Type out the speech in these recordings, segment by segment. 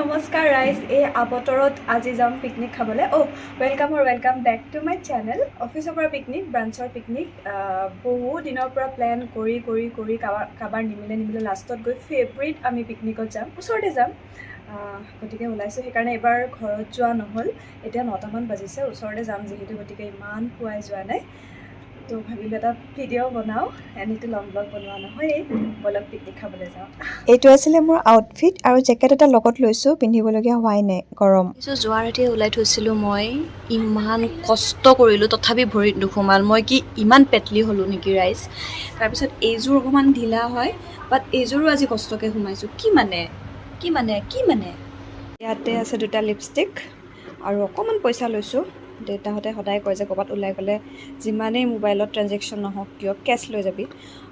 নমস্কাৰ ৰাইজ। এই আবতৰত আজি যাম পিকনিক খাবলৈ। অ' ৱেলকাম আৰু welcome back to my channel অফিচৰ পৰা পিকনিক ব্ৰাঞ্চৰ পিকনিক বহু দিনৰ পৰা প্লেন কৰি কৰি কৰি কাৰোবাৰ কাৰোবাৰ নিমিলে নিমিলে লাষ্টত গৈ ফেব্ৰুৱাৰীত আমি পিকনিকত যাম। ওচৰতে যাম। গতিকে ওলাইছোঁ। সেইকাৰণে এইবাৰ ঘৰত যোৱা নহ'ল। এতিয়া নটামান বাজিছে। ওচৰতে যাম যিহেতু গতিকে ইমান পোৱাই যোৱা নাই। তো ভাবিলোঁ এটা ভিডিঅ' বনাওঁ। এনেইতো লং ব্লগ বনোৱা নহয়েই। বলক পিকনিক খাবলৈ যাওঁ। এইটো আছিলে মোৰ আউটফিট আৰু জেকেট এটা লগত লৈছোঁ পিন্ধিবলগীয়া হোৱাই নাই গৰম। পিছত যোৱাৰ ৰাতি ওলাই থৈছিলোঁ মই। ইমান কষ্ট কৰিলোঁ তথাপি ভৰিত নোসোমাল মই কি ইমান পেটলি হ'লোঁ নেকি ৰাইজ? তাৰপিছত এইযোৰ অকণমান ঢিলা হয় বাট এইযোৰো আজি কষ্টকৈ সোমাইছোঁ। কি মানে? কি মানে? কি মানে? ইয়াতে আছে দুটা লিপষ্টিক আৰু অকণমান পইচা লৈছোঁ। দেউতাহঁতে সদায় কয় যে ক'ৰবাত ওলাই গ'লে যিমানেই মোবাইলত ট্ৰেনজেকশ্যন নহওক কিয় কেছ লৈ যাবি?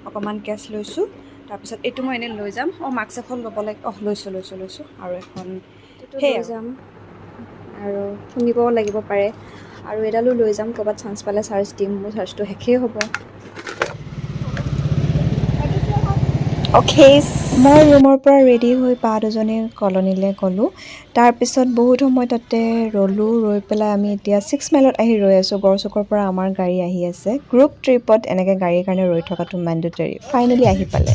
অকণমান কেছ লৈছোঁ তাৰপিছত এইটো মই এনেই লৈ যাম। অঁ মাস্ক এখন ল'ব লাগে। অঁ লৈছোঁ লৈছোঁ লৈছোঁ। আৰু এখন সেই লৈ যাম। আৰু শুনিবও লাগিব পাৰে। আৰু এডালো লৈ যাম ক'ৰবাত চান্স পালে চাৰ্জ দিম। মোৰ চাৰ্জটো শেষেই হ'ব। অ'কে মই ৰুমৰ পৰা ৰেডি হৈ বা দুজনী কলনীলৈ গ'লোঁ। তাৰপিছত বহুত সময় তাতে ৰ'লোঁ ৰৈ পেলাই আমি এতিয়া ছিক্স মাইলত আহি ৰৈ আছোঁ। গড়চুকৰ পৰা আমাৰ গাড়ী আহি আছে। গ্ৰুপ ট্ৰিপত এনেকৈ গাড়ীৰ কাৰণে ৰৈ থকাটো মেণ্ডেটৰী ফাইনেলি আহি পালে।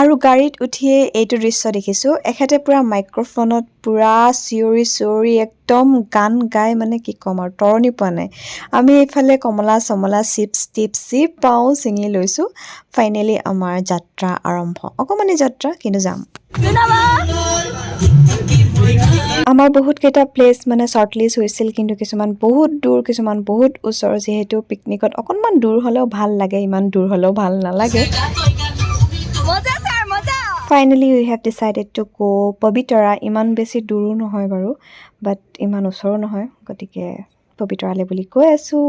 আৰু গাড়ীত উঠিয়ে এইটো দৃশ্য দেখিছোঁ। এখেতে পূৰা মাইক্ৰফোনত পূৰা চিঞৰি চিঞৰি একদম গান গাই মানে কি ক'ম আৰু তৰণি পোৱা নাই। আমি এইফালে কমলা চমলা চিপছ টিপছ যি পাওঁ ছিঙি লৈছোঁ। ফাইনেলি আমাৰ যাত্ৰা আৰম্ভ। অকণমানি যাত্ৰা কিন্তু যাম। আমাৰ বহুতকেইটা প্লেচ মানে শ্বৰ্ট লিষ্ট হৈছিল কিন্তু কিছুমান বহুত দূৰ কিছুমান বহুত ওচৰ যিহেতু পিকনিকত অকণমান দূৰ হ'লেও ভাল লাগে ইমান দূৰ হ'লেও ভাল নালাগে। Finally we have decided to go' Pobitora ইমান বেছি দূৰো নহয় বাৰু বাট ইমান ওচৰো নহয়, গতিকে পবিতৰালৈ বুলি কৈ আছোঁ।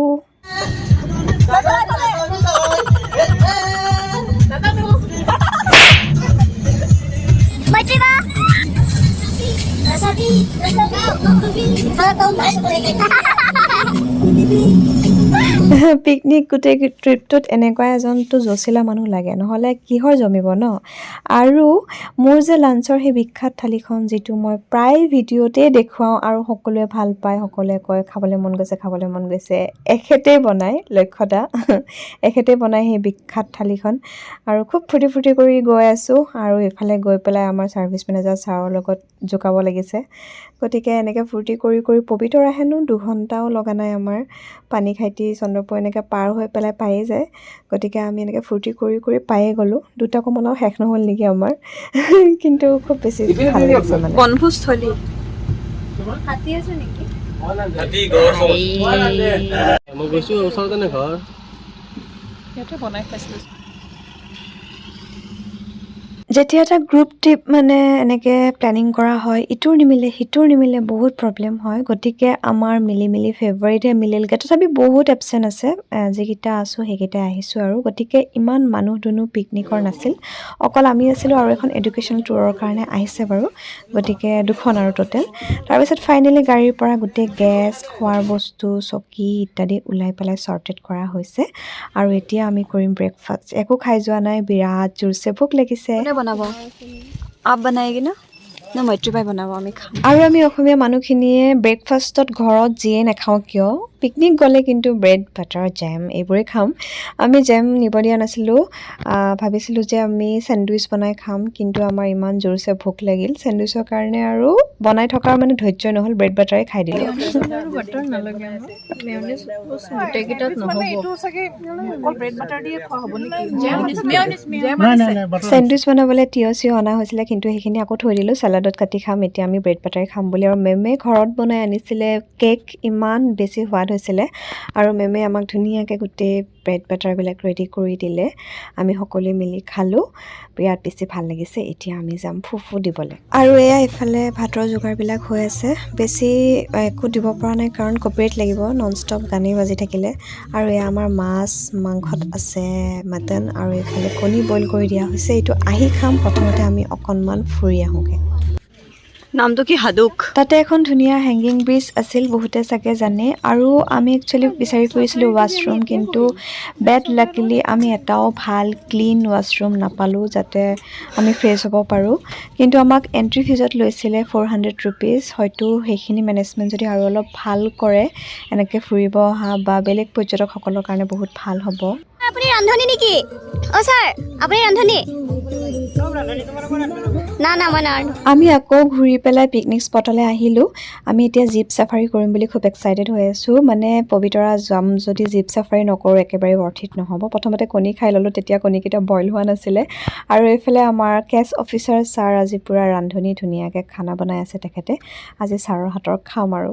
পিকনিক গোটেই ট্ৰিপটোত এনেকুৱা এজনতো জচিলা মানুহ লাগে নহ'লে কিহৰ জমিব ন? আৰু মোৰ যে লাঞ্চৰ সেই বিখ্যাত থালিখন যিটো মই প্ৰায় ভিডিঅ'তেই দেখুৱাওঁ আৰু সকলোৱে ভাল পায় সকলোৱে কয় খাবলৈ মন গৈছে খাবলৈ মন গৈছে এখেতেই বনায় লক্ষ্যদা এখেতেই বনায় সেই বিখ্যাত থালিখন। আৰু খুব ফূৰ্তি ফূৰ্তি কৰি গৈ আছোঁ আৰু এইফালে গৈ পেলাই আমাৰ ছাৰ্ভিচ মেনেজাৰ ছাৰৰ লগত জোকাব লাগিছে। গতিকে এনেকৈ ফূৰ্তি কৰি কৰি পবিতৰা হেনো দুঘণ্টাও লগা নাই আমাৰ পানী খাইটি চন্দ্ৰপুৰ এনেকৈ পাৰ হৈ পেলাই পায়েই যায় গতিকে আমি এনেকৈ ফূৰ্তি কৰি কৰি পায়ে গ'লোঁ। দুটা কমলাও শেষ নহ'ল নেকি আমাৰ? কিন্তু খুব বেছি ভালো লাগিছে মানে। বনভোজস্থলী। হাতী গড় মই গৈছোঁ ওচৰতে নে ঘৰ? যেতিয়া এটা গ্ৰুপ ট্ৰিপ মানে এনেকৈ প্লেনিং কৰা হয়, ইটোৰ নিমিলে সিটোৰ নিমিলে বহুত প্ৰব্লেম হয়। গতিকে আমাৰ মিলি মিলি ফেব্ৰুৱাৰীতে মিলিলগৈ তথাপি বহুত এবচেণ্ট আছে যিকেইটা আছোঁ সেইকেইটা আহিছোঁ আৰু। গতিকে ইমান মানুহ দুনুহ পিকনিকৰ নাছিল। অকল আমি আছিলোঁ আৰু এখন এডুকেশ্যনেল ট্যুৰৰ কাৰণে আহিছে বাৰু। গতিকে দুখন আৰু টোটেল তাৰপিছত ফাইনেলি গাড়ীৰ পৰা গোটেই গেছ খোৱাৰ বস্তু, চকী ইত্যাদি ওলাই পেলাই ছৰ্টেড কৰা হৈছে। আৰু এতিয়া আমি কৰিম ব্ৰেকফাষ্ট একো খাই যোৱা নাই, বিৰাট জোৰছে। ভোক লাগিছে। বনাব। আপ বনায়গি ন নে মৈত্ৰীবাই বনাব আমি খাম। আৰু আমি অসমীয়া মানুহখিনিয়ে ব্ৰেকফাষ্টত ঘৰত যিয়ে নাখাওঁ কিয়? পিকনিক গ'লে কিন্তু ব্ৰেড বাটাৰ জেম এইবোৰেই খাম। আমি জেম নিব দিয়া নাছিলোঁ। ভাবিছিলোঁ যে আমি চেণ্ডউইচ বনাই খাম কিন্তু আমাৰ ইমান জোৰছে ভোক লাগিল। চেণ্ডউইচৰ কাৰণে আৰু বনাই থকাৰ মানে ধৈৰ্য নহ'ল ব্ৰেড বাটাৰে খাই দিলোঁ। চেণ্ডউইচ বনাবলৈ তিয়হ চিয়হ অনা হৈছিলে কিন্তু সেইখিনি আকৌ থৈ দিলোঁ। চালাডত কাটি খাম এতিয়া আমি ব্ৰেড বাটাৰে খাম বুলি। আৰু মেমে ঘৰত বনাই আনিছিলে কেক। ইমান বেছি সোৱাদ হৈছিলে। আৰু মেমে আমাক ধুনীয়াকৈ গোটেই ব্ৰেড বাটাৰবিলাক ৰেডি কৰি দিলে। আমি সকলোৱে মিলি খালোঁ। বিৰাট বেছি ভাল লাগিছে। এতিয়া আমি যাম ফুফু দিবলৈ। আৰু এয়া ইফালে ভাতৰ যোগাৰবিলাক হৈ আছে। বেছি একো দিব পৰা নাই কাৰণ কপিৰাইট লাগিব। নন ষ্টপ গানেই বাজি থাকিলে। আৰু এয়া আমাৰ মাছ মাংসত আছে মাটন আৰু এইফালে কণী বইল কৰি দিয়া হৈছে। এইটো আহি খাম। প্ৰথমতে আমি অকণমান ফুৰি আহোঁগৈ। নামটো কি হাদুক? তাতে এখন ধুনীয়া হেংগিং ব্ৰিজ আছিল বহুতে চাগে জানে। আৰু আমি একচুৱেলি বিচাৰি ফুৰিছিলোঁ ৱাছৰুম কিন্তু বেড লাকিলি আমি এটাও ভালো ক্লিন ৱাছৰুম নাপালোঁ যাতে আমি ফ্ৰেছ হ'ব পাৰোঁ। কিন্তু আমাক এণ্ট্ৰি ফিজত লৈছিলে ফ'ৰ হাণ্ড্ৰেড ৰুপিজ হয়তো সেইখিনি মেনেজমেণ্ট যদি আৰু অলপ ভালো কৰে এনেকৈ ফুৰিব অহা বা বেলেগ পৰ্যটকসকলৰ কাৰণে বহুত ভালো হ'ব। আপুনি ৰান্ধনী নেকি? অ' ছাৰ আপুনি ৰান্ধনী? আমি আকৌ ঘূৰি পেলাই পিকনিক স্পটলৈ আহিলোঁ। আমি এতিয়া জীপ চাফাৰী কৰিম বুলি খুব এক্সাইটেড হৈ আছোঁ। মানে পবিতৰা যাম যদি জীপ চাফাৰী নকৰোঁ একেবাৰে অৰ্থিত নহ'ব। প্ৰথমতে কণী খাই ল'লোঁ তেতিয়া কণীকেইটা বইল হোৱা নাছিলে। আৰু এইফালে আমাৰ কেচ অফিচাৰ ছাৰ আজি পূৰা ৰান্ধনি ধুনীয়াকৈ খানা বনাই আছে তেখেতে। আজি ছাৰৰ হাতৰ খাম আৰু।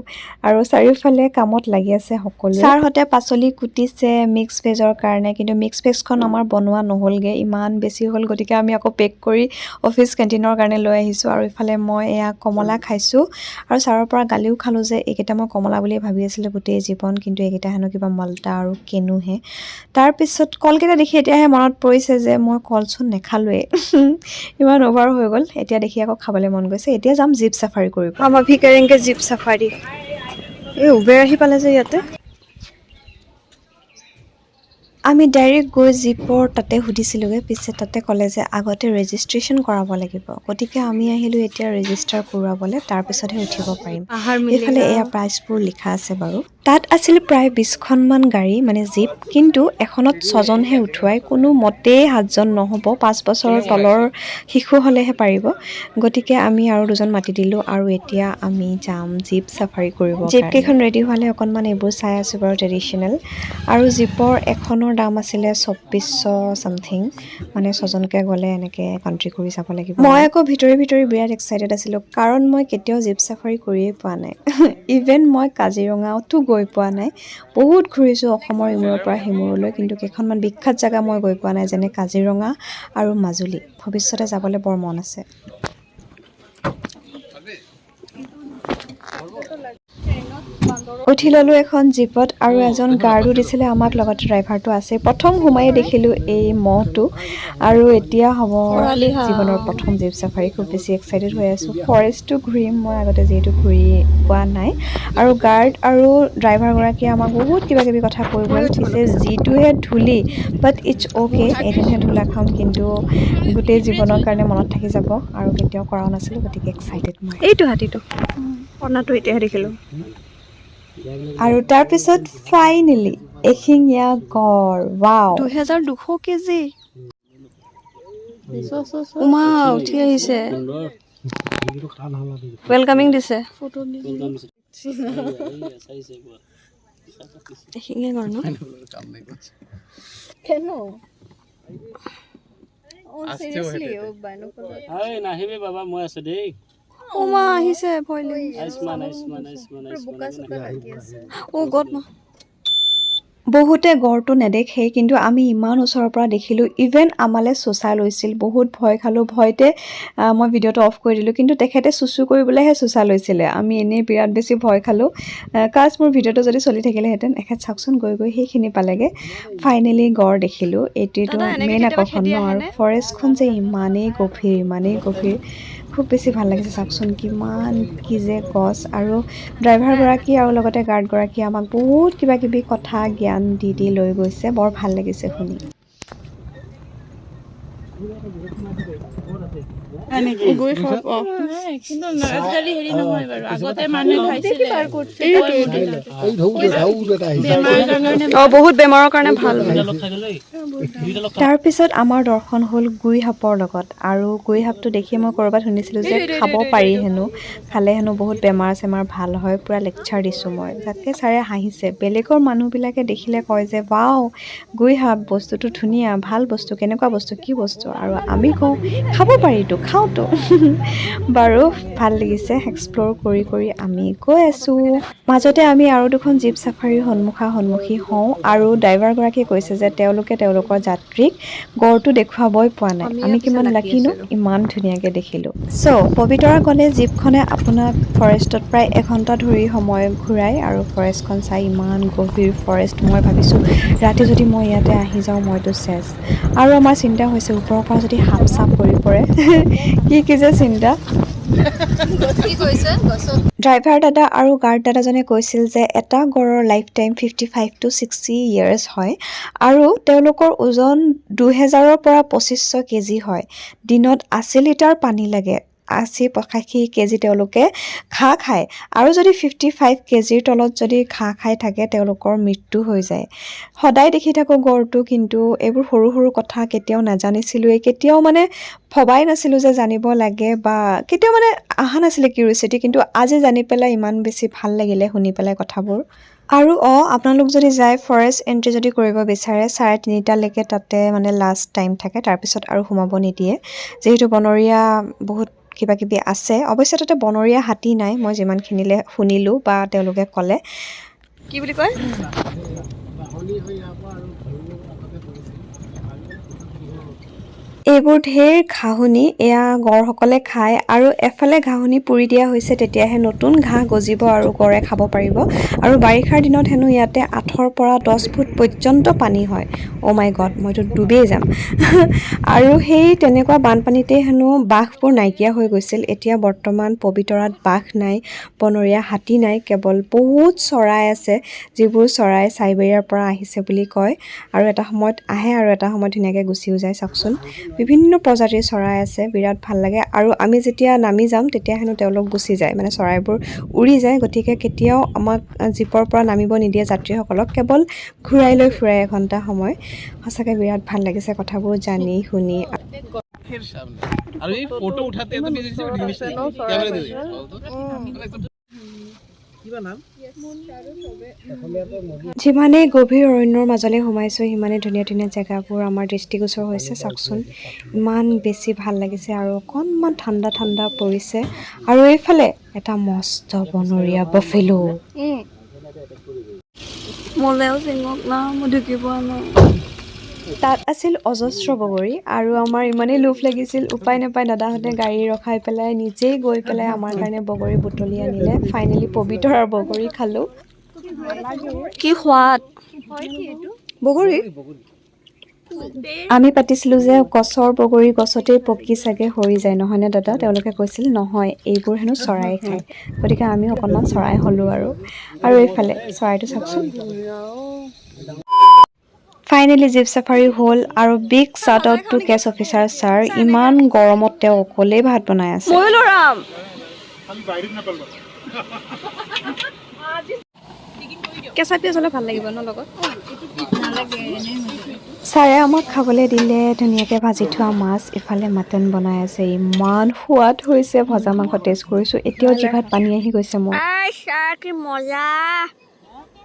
আৰু চাৰিওফালে কামত লাগি আছে সকলো ছাৰহঁতে পাচলি কুটিছে মিক্স ভেজৰ কাৰণে। কিন্তু মিক্স ভেজখন আমাৰ বনোৱা নহ'লগৈ। ইমান বেছি হ'ল গতিকে আমি আকৌ পেক কৰি অফিচ কেণ্টিনৰ কাৰণে লৈ আহিছোঁ আৰু ইফালে মই এয়া কমলা খাইছোঁ। আৰু ছাৰৰ পৰা গালিও খালোঁ যে এইকেইটা মই কমলা বুলিয়ে ভাবি আছিলোঁ গোটেই জীৱন কিন্তু এইকেইটা হেনো কিবা মল্টা আৰু কেনুহে। তাৰপিছত কলকেইটা দেখি এতিয়াহে মনত পৰিছে যে মই কলচোন নেখালোৱেই ইমান অভাৰ হৈ গ'ল। এতিয়া দেখি আকৌ খাবলৈ মন গৈছে। এতিয়া যাম জীপ চাফাৰী কৰিব। আমাৰ ভিকাৰিংকে জীপ চাফাৰী। এই উবেৰ আহি পালে যে ইয়াতে। আমি ডাইৰেক্ট গৈ জীপৰ তাতে সুধিছিলোঁগৈ পিছে তাতে ক'লে যে আগতে ৰেজিষ্ট্ৰেশ্যন কৰাব লাগিব। গতিকে আমি আহিলোঁ এতিয়া ৰেজিষ্টাৰ কৰোৱাবলৈ তাৰপিছতহে উঠিব পাৰিম। এইফালে এয়া প্ৰাইচবোৰ লিখা আছে বাৰু। তাত আছিল প্ৰায় বিছখনমান গাড়ী মানে জীপ কিন্তু এখনত ছজনহে উঠুৱাই কোনো মতেই সাতজন নহ'ব পাঁচ বছৰৰ তলৰ শিশু হ'লেহে পাৰিব। গতিকে আমি আৰু দুজন মাতি দিলোঁ আৰু এতিয়া আমি যাম জীপ চাফাৰী কৰিব জীপকেইখন ৰেডি হোৱালে অকণমান এইবোৰ চাই আছোঁ বাৰু ট্ৰেডিশ্যনেল আৰু জীপৰ এখনৰ দাম আছিলে চৌব্বিছশ ছামথিং মানে ছজনকৈ গ'লে এনেকৈ কাণ্ট্ৰি কৰি যাব লাগিব। মই আকৌ ভিতৰি ভিতৰি বিৰাট এক্সাইটেড আছিলোঁ কাৰণ মই কেতিয়াও জীপ চাফাৰী কৰিয়েই পোৱা নাই। ইভেন মই কাজিৰঙাতো গৈ পোৱা নাই। বহুত ঘূৰিছোঁ অসমৰ ইমূৰৰ পৰা সিমূৰলৈ কিন্তু কেইখনমান বিখ্যাত জেগা মই গৈ পোৱা নাই যেনে কাজিৰঙা আৰু মাজুলী। ভৱিষ্যতে যাবলৈ বৰ মন আছে। উঠি ল'লোঁ এখন জীপত আৰু এজন গাৰ্ডো দিছিলে আমাক লগতে ড্ৰাইভাৰটো আছে। প্ৰথম সোমায়ে দেখিলোঁ এই মহটো আৰু এতিয়া হ'ব জীৱনৰ প্ৰথম জীপ চাফাৰী। খুব বেছি এক্সাইটেড হৈ আছোঁ। ফৰেষ্টটো ঘূৰিম মই আগতে যিহেতু ঘূৰি পোৱা নাই। আৰু গাৰ্ড আৰু ড্ৰাইভাৰগৰাকীয়ে আমাক বহুত কিবা কিবি কথা কৈ গ'ল পিছে যিটোহে ধূলি বাট ইটছ অ'কে এদিনহে ধূলা খাম কিন্তু গোটেই জীৱনৰ কাৰণে মনত থাকি যাব আৰু কেতিয়াও কৰাও নাছিলোঁ গতিকে এক্সাইটেড মই। এইটো হাতীটো। কৰ্ণাটো এতিয়াহে দেখিলোঁ। আৰু তাৰপিছত ফাইনেলি এশিঙীয়া গড় ৱাও দুহেজাৰ দুশ কেজি। উমা। উঠি আহিছে। ৱেলকামিং দিছে। এশিঙীয়া গড় ন? নাহিবি বাবা মই আছো দেই। উমা আহিছে ভয় লাগিছে আয়ুষ্মান গড মা। বহুতে গড়টো নেদেখেই কিন্তু আমি ইমান ওচৰৰ পৰা দেখিলোঁ ইভেন আমালৈ চোচা লৈছিল। বহুত ভয় খালোঁ ভয়তে মই ভিডিঅ'টো অফ কৰি দিলোঁ কিন্তু তেখেতে চুচু কৰিবলৈহে চোচা লৈছিলে। আমি এনেই বিৰাট বেছি ভয় খালোঁ। কাজ মোৰ ভিডিঅ'টো যদি চলি থাকিলেহেঁতেন এখেত চাওকচোন গৈ গৈ সেইখিনি পালেগৈ। ফাইনেলি গড় দেখিলোঁ। এইটোৱেতো মেইন আকৰ্ষণ ন আৰু ফৰেষ্টখন যে ইমানেই গভীৰ ইমানেই গভীৰ। খুব বেছি ভাল লাগিছে চাওকচোন কিমান কি যে গছ আৰু ড্ৰাইভাৰগৰাকী আৰু লগতে গাৰ্ডগৰাকীয়ে আমাক বহুত কিবা কিবি কথা জ্ঞান দি দি লৈ গৈছে বৰ ভাল লাগিছে শুনি। গৈ খাব। কিন্তু নাৰ্চাৰী হেৰি নহয় বাৰু। আগতে মানুহে খাইছিলে। বেমাৰৰ বহুত বেমাৰৰ কাৰণে ভালো তাৰপিছত আমাৰ দৰ্শন হ'ল গুই সাপৰ লগত। আৰু গুই সাপটো দেখি মই ক'ৰবাত শুনিছিলোঁ যে খাব পাৰি হেনো। খালে হেনো বহুত বেমাৰ চেমাৰ ভালো হয়। পূৰা লেকচাৰ দিছোঁ মই। যাতে ছাৰে হাঁহিছে। বেলেগৰ মানুহবিলাকে দেখিলে কয় যে ৱাও গুই সাপ বস্তুটো ধুনীয়া ভালো বস্তু। কেনেকুৱা বস্তু? কি বস্তু? আৰু আমি কওঁ খাব পাৰিতো। খাওঁতো বাৰু ভাল লাগিছে এক্সপ্ল'ৰ কৰি কৰি আমি গৈ আছোঁ। মাজতে আমি আৰু দুখন জীপ চাফাৰীৰ সন্মুখা সন্মুখী হওঁ আৰু ড্ৰাইভাৰগৰাকীয়ে কৈছে যে তেওঁলোকে তেওঁলোকৰ যাত্ৰীক গড়টো দেখুৱাবই পোৱা নাই। আমি কিমান লাগি লাকি ন? আছিলোঁ। ইমান ধুনীয়াকৈ দেখিলোঁ। চ' পবিতৰা গ'লে জীপখনে আপোনাক ফৰেষ্টত প্ৰায় এঘণ্টা ধৰি সময় ঘূৰাই আৰু ফৰেষ্টখন চাই ইমান গভীৰ ফৰেষ্ট মই ভাবিছোঁ ৰাতি যদি মই ইয়াতে আহি যাওঁ মইতো চেছ। আৰু আমাৰ চিন্তা হৈছে ওপৰৰ পৰা যদি সাপ চাপ পৰি পৰে। কি কি যে চিন্তা? ড্ৰাইভাৰ দাদা আৰু গাৰ্ড দাদাজনে কৈছিল যে এটা গড়ৰ lifetime fifty five to sixty years হয় আৰু তেওঁলোকৰ ওজন দুহেজাৰৰ পৰা পঁচিছশ কেজি হয়। দিনত আশী লিটাৰ পানী লাগে। আশী পঁচাশী কেজি তেওঁলোকে ঘাঁহ খায়। আৰু যদি ফিফটি ফাইভ কেজিৰ তলত যদি ঘাঁহ খাই থাকে তেওঁলোকৰ মৃত্যু হৈ যায়। সদায় দেখি থাকোঁ গড়টো কিন্তু এইবোৰ সৰু সৰু কথা কেতিয়াও নাজানিছিলোঁৱেই। কেতিয়াও মানে ভবাই নাছিলোঁ যে জানিব লাগে বা কেতিয়াও মানে অহা নাছিলে কিউৰিচিটি কিন্তু আজি জানি পেলাই ইমান বেছি ভাল লাগিলে শুনি পেলাই কথাবোৰ। আৰু অঁ আপোনালোক যদি যায় ফৰেষ্ট এণ্ট্ৰি যদি কৰিব বিচাৰে চাৰে তিনিটালৈকে তাতে মানে লাষ্ট টাইম থাকে তাৰপিছত আৰু সোমাব নিদিয়ে। যিহেতু বনৰীয়া বহুত কিবা কিবি আছে। অৱশ্যে তাতে বনৰীয়া হাতী নাই মই যিমানখিনিলে শুনিলোঁ বা তেওঁলোকে ক'লে। কি বুলি কয়? এইবোৰ ঢেৰ ঘাঁহনি এয়া গড়সকলে খায় আৰু এফালে ঘাঁহনি পুৰি দিয়া হৈছে তেতিয়াহে নতুন ঘাঁহ গজিব আৰু গড়ে খাব পাৰিব। আৰু বাৰিষাৰ দিনত হেনো ইয়াতে আঠৰ পৰা দহ ফুট পৰ্যন্ত পানী হয়। অ' মাই গড মইতো ডুবেই যাম। আৰু সেই তেনেকুৱা বানপানীতে হেনো বাঘবোৰ নাইকিয়া হৈ গৈছিল। এতিয়া বৰ্তমান পবিতৰাত বাঘ নাই বনৰীয়া হাতী নাই কেৱল বহুত চৰাই আছে যিবোৰ চৰাই চাইবেৰিয়াৰ পৰা আহিছে বুলি কয়। আৰু এটা সময়ত আহে আৰু এটা সময়ত ধুনীয়াকৈ গুচিও যায় চাওকচোন। বিভিন্ন প্ৰজাতিৰ চৰাই আছে বিৰাট ভাল লাগে। আৰু আমি যেতিয়া নামি যাম তেতিয়া হেনো তেওঁলোক গুচি যায়। মানে চৰাইবোৰ উৰি যায়। গতিকে কেতিয়াও আমাক জীপৰ পৰা নামিব নিদিয়ে যাত্ৰীসকলক। কেৱল ঘূৰাই লৈ ফুৰাই এঘণ্টা সময়। সঁচাকৈ বিৰাট ভাল লাগিছে কথাবোৰ জানি শুনি। আৰু এই ফটো উঠাতে যিমানেই গভীৰ অৰণ্যৰ মাজলৈ সোমাইছোঁ সিমানেই ধুনীয়া ধুনীয়া জেগাবোৰ আমাৰ দৃষ্টিগোচৰ হৈছে চাওকচোন। ইমান বেছি ভাল লাগিছে আৰু অকণমান ঠাণ্ডা ঠাণ্ডা পৰিছে। আৰু এইফালে এটা মস্ত বনৰীয়া বফেলো মোলেও চিঙক না মই ঢুকি পোৱা নাই। তাত আছিল অজস্ৰ বগৰী আৰু আমাৰ ইমানেই লোভ লাগিছিল উপায় নাপায় দাদাহঁতে গাড়ী ৰখাই পেলাই নিজেই গৈ পেলাই আমাৰ কাৰণে বগৰী বুটলি আনিলে। ফাইনেলি পবিতৰাৰ বগৰী খালোঁ। কি সোৱাদ? বগৰী? আমি পাতিছিলোঁ যে গছৰ বগৰী গছতেই পকি চাগে সৰি যায় নহয়নে দাদা? তেওঁলোকে কৈছিল নহয় এইবোৰ হেনো চৰাই খায়। গতিকে আমি অকণমান চৰাই হ'লোঁ আৰু। আৰু এইফালে চৰাইটো চাওকচোন। ফাইনেলি জীপ চাফাৰী হ'ল আৰু big shout out to case officer sir ইমান গৰমত তেওঁ অকলেই ভাত বনাই আছে। ময়ো লৰাম। কেঁচা পিঁয়াজ হ'লে ভাল লাগিব ন লগত? ছাৰে আমাক খাবলৈ দিলে ধুনীয়াকৈ ভাজি থোৱা মাছ ইফালে মাটন বনাই আছে। ইমান সোৱাদ হৈছে ভজা মাংস টেষ্ট কৰিছোঁ। এতিয়াও জিভাত পানী আহি গৈছে মোৰ। মজা।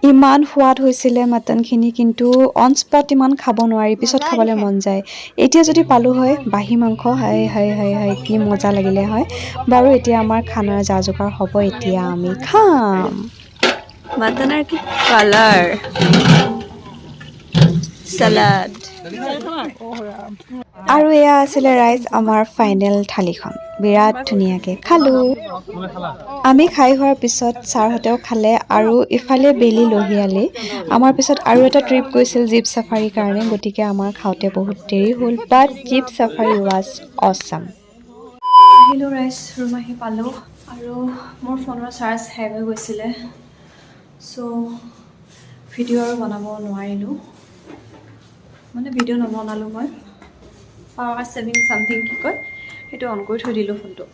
ইমান সোৱাদ হৈছিলে মাটনখিনি কিন্তু অন স্পট ইমান খাব নোৱাৰি পিছত খাবলৈ মন যায়। এতিয়া যদি পালোঁ হয় বাঁহী মাংস হাই হাই হাই হাই কি মজা লাগিলে হয়। বাৰু এতিয়া আমাৰ খানাৰ যা যোগাৰ হ'ব এতিয়া আমি খাম। মাটনৰ কি কালাৰ চালাড আৰু এয়া আছিলে ৰাইজ আমাৰ ফাইনেল থালিখন। বিৰাট ধুনীয়াকৈ খালোঁ। আমি খাই হোৱাৰ পিছত ছাৰহঁতেও খালে আৰু ইফালে বেলি লহিয়ালি। আমাৰ পিছত আৰু এটা ট্ৰিপ গৈছিল জীপ চাফাৰীৰ কাৰণে গতিকে আমাৰ খাওঁতে বহুত দেৰি হ'ল but jeep safari was awesome আহিলোঁ ৰাইজ ৰুম আহি পালোঁ আৰু মোৰ ফোনৰ চাৰ্জ শেষ হৈ গৈছিলে। চ' ভিডিঅ' আৰু বনাব নোৱাৰিলোঁ। মানে ভিডিঅ' নবনালোঁ মই। পাৱাৰ ছেভিং চামথিং কি কয়। সেইটো অন কৰি থৈ দিলোঁ ফোনটো